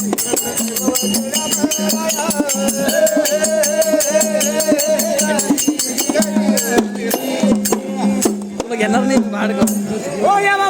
Look at nothing.